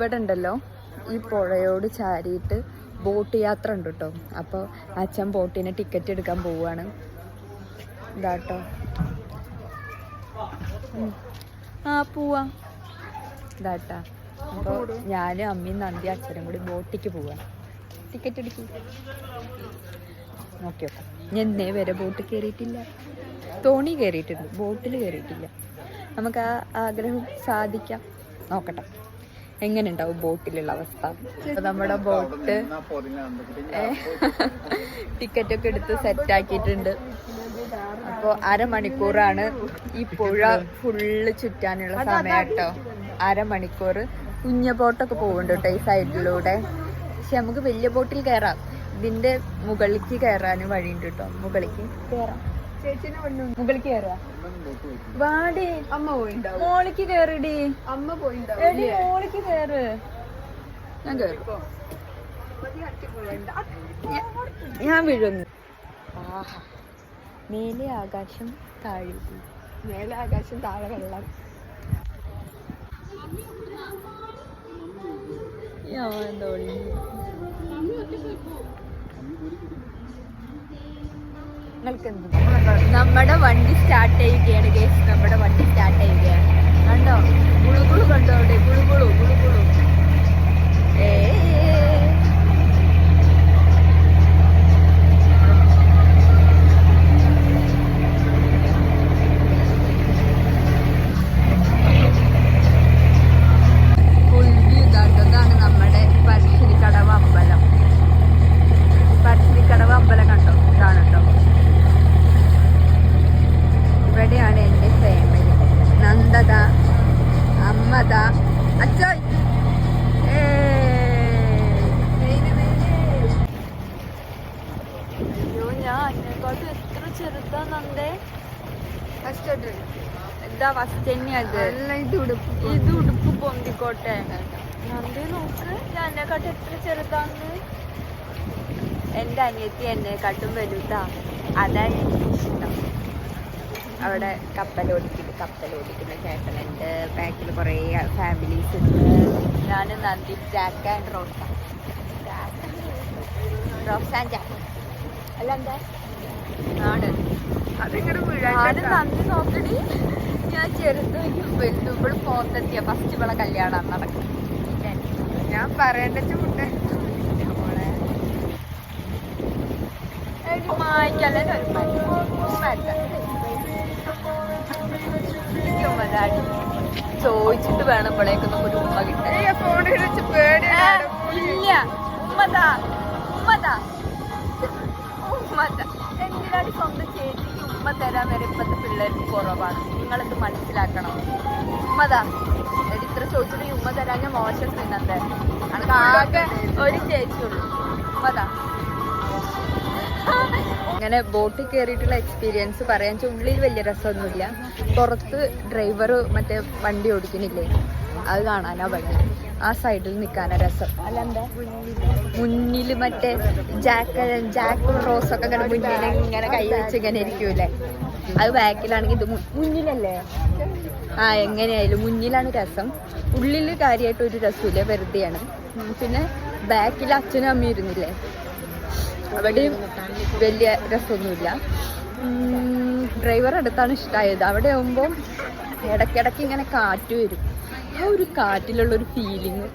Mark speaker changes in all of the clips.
Speaker 1: ഇവിടെ ഉണ്ടല്ലോ ഈ പുഴയോട് ചാരിയിട്ട് ബോട്ട് യാത്ര ഉണ്ട് കേട്ടോ അപ്പോൾ അച്ഛൻ ബോട്ടിന് ടിക്കറ്റ് എടുക്കാൻ പോവാണ്. ഇതാട്ടോ. ആ പോവാ. ഇതാട്ടാ. അപ്പോൾ ഞാനും അമ്മയും നന്ദി അച്ഛനും കൂടി ബോട്ടിക്ക് പോവാണ് ടിക്കറ്റ് എടുക്കും. നോക്കി നോക്കാം ഞാൻ ഇന്നേ വരെ ബോട്ട് കയറിയിട്ടില്ല തോണി കയറിയിട്ടുണ്ട് ബോട്ടിൽ കയറിയിട്ടില്ല നമുക്ക് ആ ആഗ്രഹം സാധിക്കാം. നോക്കട്ടെ. എങ്ങനെ ഉണ്ടാവും ബോട്ടിലുള്ള അവസ്ഥ? നമ്മുടെ ബോട്ട് ടിക്കറ്റ് ഒക്കെ എടുത്ത് സെറ്റ് ആക്കിയിട്ടുണ്ട്. അപ്പോൾ അരമണിക്കൂറാണ് ഈ പുഴ ഫുള്ള് ചുറ്റാനുള്ള സമയം കേട്ടോ. അരമണിക്കൂർ. കുഞ്ഞ ബോട്ടൊക്കെ പോകുന്നുണ്ട് കേട്ടോ ഈ സൈഡിലൂടെ പക്ഷെ നമുക്ക് വലിയ ബോട്ടിൽ കയറാം. ഇതിന്റെ മുകളിലേക്ക് കയറാനും വഴിയുണ്ട് കേട്ടോ. മുകളിലേക്ക് കയറാം.
Speaker 2: ചേച്ചിനെ വന്നു
Speaker 1: മുകളിലേക്ക് കയറാം വാടി.
Speaker 2: അമ്മ പോയിണ്ടാവും.
Speaker 1: മോളിക്ക് കയറിടി
Speaker 2: അമ്മ പോയിണ്ടാവും
Speaker 1: എടി മോളിക്ക് കയറ് ഞാൻ കയറും ഞാൻ വീഴുന്നു. ആഹാ. മേലെ ആകാശം താഴെ.
Speaker 2: മേലെ ആകാശം താഴെ വെള്ളം.
Speaker 1: ഞാൻ എന്താ നിങ്ങൾക്ക് നമ്മുടെ വണ്ടി സ്റ്റാർട്ട് ചെയ്യുകയാണ് കേസ് നമ്മുടെ വണ്ടി സ്റ്റാർട്ട് ചെയ്യുകയാണ്. കണ്ടോ? ഗുളുഗുളു കണ്ടോ അവിടെ? ഗുളുഗുളു ഗുളുഗുളു. അമ്മത അച്ഛൻ അയ്യോ ഞാൻ എത്ര
Speaker 2: കഷ്ടപ്പെട്ടു
Speaker 1: എന്താ ഫസ്റ്റ് തന്നെയത്
Speaker 2: നല്ല ഇത് ഉടുപ്പ്
Speaker 1: ഇത് ഉടുപ്പ് പൊന്തിക്കോട്ടെ. നന്ദി നോക്ക്. ഞാൻ എന്നെക്കാട്ടും എത്ര ചെറുതാന്ന്. എന്റെ അനിയത്തി എന്നെക്കാട്ടും വലുതാ. അതാ എനിക്ക് ഇഷ്ടം. അവിടെ കപ്പലോടിക്കുന്ന കപ്പലോടിക്കുന്ന ചേട്ടനുണ്ട് ബാക്കിൽ കുറേ ഫാമിലീസ് ഉണ്ട്. ഞാൻ നന്ദി ജാക്ക് ആൻഡ് റോസ. റോസാൻ ആൻഡ് ജാക്ക്. അല്ല എന്താ? ആണ്. നന്ദി ഞാൻ ചെറുതും വലുതും ഇവിടെ പോത്തെത്തിയ. ഫസ്റ്റ് ഇവിടെ കല്യാണം നടക്കും.
Speaker 2: ഞാൻ പറയേണ്ട ചൂട്ട്
Speaker 1: ചോദിച്ചിട്ട് വേണം ഇവിടേക്ക് ഒരു ഉമ്മ കിട്ടാൻ
Speaker 2: ഫോണിൽ വെച്ച് പേടിയാണ്
Speaker 1: ഇല്ല ഉമ്മതാ ഉമ്മതാ ഉമ്മതാ എന്തിനാണ് സ്വന്തം ചേച്ചിക്ക് ഉമ്മ തരാൻ വരെ ഇപ്പത്തെ പിള്ളേർക്ക് കുറവാണ് നിങ്ങളത് മനസ്സിലാക്കണം. ഉമ്മതാ ഇത്ര ചോദിച്ചിട്ട് ഉമ്മ തരാൻ ഞാൻ മോശം തിന്നത്തെ അനക്ക് ആകെ ഒരു ചേച്ചിയുള്ളൂ ഉമ്മതാ അങ്ങനെ ബോട്ടിൽ കയറിയിട്ടുള്ള എക്സ്പീരിയൻസ് പറയാൻ വെച്ചാൽ ഉള്ളിൽ വലിയ രസമൊന്നുമില്ല. പുറത്ത് ഡ്രൈവർ മറ്റേ വണ്ടി ഓടിക്കുന്നില്ലേ? അത് കാണാനാ ഭംഗി. ആ സൈഡിൽ നിൽക്കാനാ രസം. അല്ല എന്താ മുന്നിൽ മറ്റേ ജാക്ക് ജാക്കും ഒക്കെ ഇങ്ങനെ മുന്നിൽ ഇങ്ങനെ കൈ വെച്ച് ഇങ്ങനെ ഇരിക്കൂലേ അത് ബാക്കിലാണെങ്കിൽ ഇത് മുന്നിലല്ലേ? ആ എങ്ങനെയായാലും മുന്നിലാണ് രസം. ഉള്ളിൽ കാര്യമായിട്ട് ഒരു രസമില്ല വെറുതെയാണ്. പിന്നെ ബാക്കിൽ അച്ഛനും അമ്മയും ഇരുന്നില്ലേ? അവിടെയും വലിയ രസമൊന്നുമില്ല. ഡ്രൈവർ അടുത്താണ് ഇഷ്ടമായത് അവിടെ ആകുമ്പോൾ ഇടയ്ക്കിടയ്ക്ക് ഇങ്ങനെ കാറ്റ് വരും. ആ ഒരു കാറ്റിലുള്ളൊരു ഫീലിങ്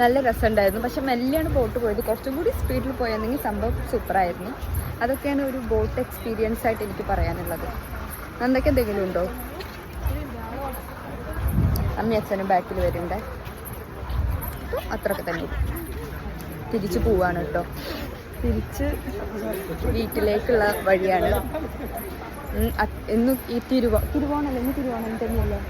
Speaker 1: നല്ല രസമുണ്ടായിരുന്നു. പക്ഷെ മെല്ലെയാണ് ബോട്ട് പോയത്. കുറച്ചും കൂടി സ്പീഡിൽ പോയെന്നെങ്കിൽ സംഭവം സൂപ്പറായിരുന്നു അതൊക്കെയാണ് ഒരു ബോട്ട് എക്സ്പീരിയൻസ് ആയിട്ട് എനിക്ക് പറയാനുള്ളത്. എന്തൊക്കെ എന്തെങ്കിലും ഉണ്ടോ? അമ്മയച്ഛനും ബാക്കിൽ വരുന്നുണ്ട് അത്രയൊക്കെ തന്നെ. തിരിച്ചു പോവാണ് കേട്ടോ. തിരിച്ച് വീട്ടിലേക്കുള്ള വഴിയാണ്. ഇന്ന് ഈ തിരുവോ തിരുവോണല്ലേ? ഇന്ന് തിരുവോണം തന്നെയല്ലേ?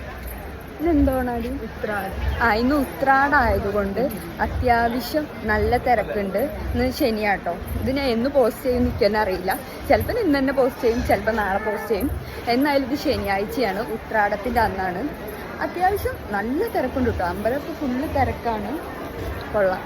Speaker 1: ഇന്നെന്തോണാടി
Speaker 2: ഉത്രാട്.
Speaker 1: ആ ഇന്ന് ഉത്രാടായതുകൊണ്ട് അത്യാവശ്യം നല്ല തിരക്കുണ്ട്. ഇന്ന് ശനിയാട്ടോ. ഇത് ഞാൻ എന്ന് പോസ്റ്റ് ചെയ്യും നിൽക്കുന്ന അറിയില്ല. ചിലപ്പോൾ ഇന്ന് തന്നെ പോസ്റ്റ് ചെയ്യും ചിലപ്പോൾ നാളെ പോസ്റ്റ് ചെയ്യും. എന്നാലും ഇത് ശനിയാഴ്ചയാണ് ഉത്രാടത്തിന്റെ അന്നാണ്. അത്യാവശ്യം നല്ല തിരക്കുണ്ട് കേട്ടോ. അമ്പലമൊക്കെ ഫുള്ള് തിരക്കാണ്. കൊള്ളാം.